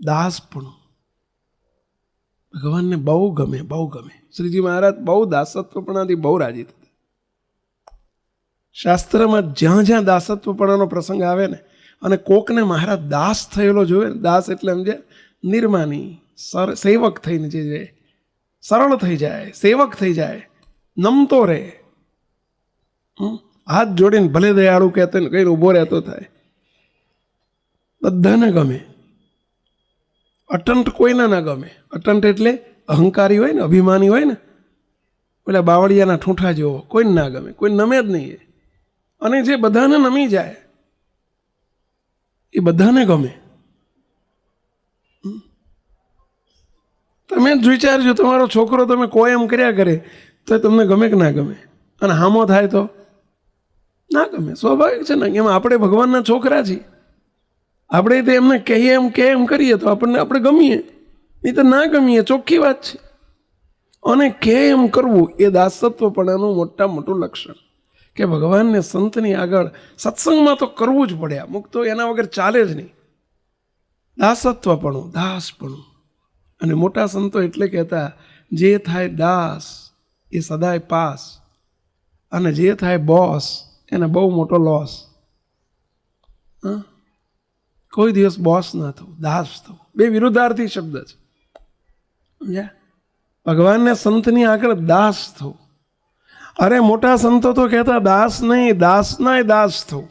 દાસપણું ભગવાનને બહુ ગમે બહુ ગમે. શ્રીજી મહારાજ બહુ દાસત્વપણાથી બહુ રાજી થતા. શાસ્ત્રમાં જ્યાં જ્યાં દાસત્વપણાનો પ્રસંગ આવે ને, અને કોકને મહારાજ દાસ થયેલો જોવે ને, દાસ એટલે સમજે નિર્માની, સર, સેવક થઈને જે છે સરળ થઈ જાય, સેવક થઈ જાય, નમતો રહે? હાથ જોડીને ભલે દયાળુ કહેતો ને કંઈ ઊભો રહેતો થાય. બધાને ગમે. અટંટ કોઈને ના ગમે. અટંટ એટલે અહંકારી હોય ને, અભિમાની હોય ને પેલા બાવળિયાના ઠૂંઠા જેવો, કોઈને ના ગમે, કોઈ નમે જ નહીં એ. અને જે બધાને નમી જાય, એ બધાને ગમે? તમે જ વિચારજો, તમારો છોકરો તમે કોઈ એમ કર્યા કરે, તો તમને ગમે કે ના ગમે? અને હામો થાય તો ના ગમે. સ્વાભાવિક છે ને, એમ આપણે ભગવાનના છોકરા છીએ. આપણે તે એમને કહીએ, એમ કે એમ કરીએ તો આપણને આપણે ગમીએ. નહીં તો ના ગમીએ, ચોખ્ખી વાત છે. અને કે એમ કરવું એ દાસત્વપણાનું મોટા મોટું લક્ષણ. કે ભગવાનને સંતની આગળ સત્સંગમાં તો કરવું જ પડે. અમુક તો એના વગર ચાલે જ નહીં. દાસત્વપણું, દાસપણું. અને મોટા સંતો એટલે કહેતા, જે થાય દાસ, એ સદાય પાસ. અને જે થાય બોસ, એને બહુ મોટો લોસ. હં? કોઈ દિવસ બોસ ન થવું, દાસ થવું. બે વિરુદ્ધાર્થી શબ્દ છે. સમજ્યા? ભગવાનને સંતની આગળ દાસ થવું. અરે મોટા સંતો તો કહેતા, દાસ નહીં દાસનાય દાસ થવું.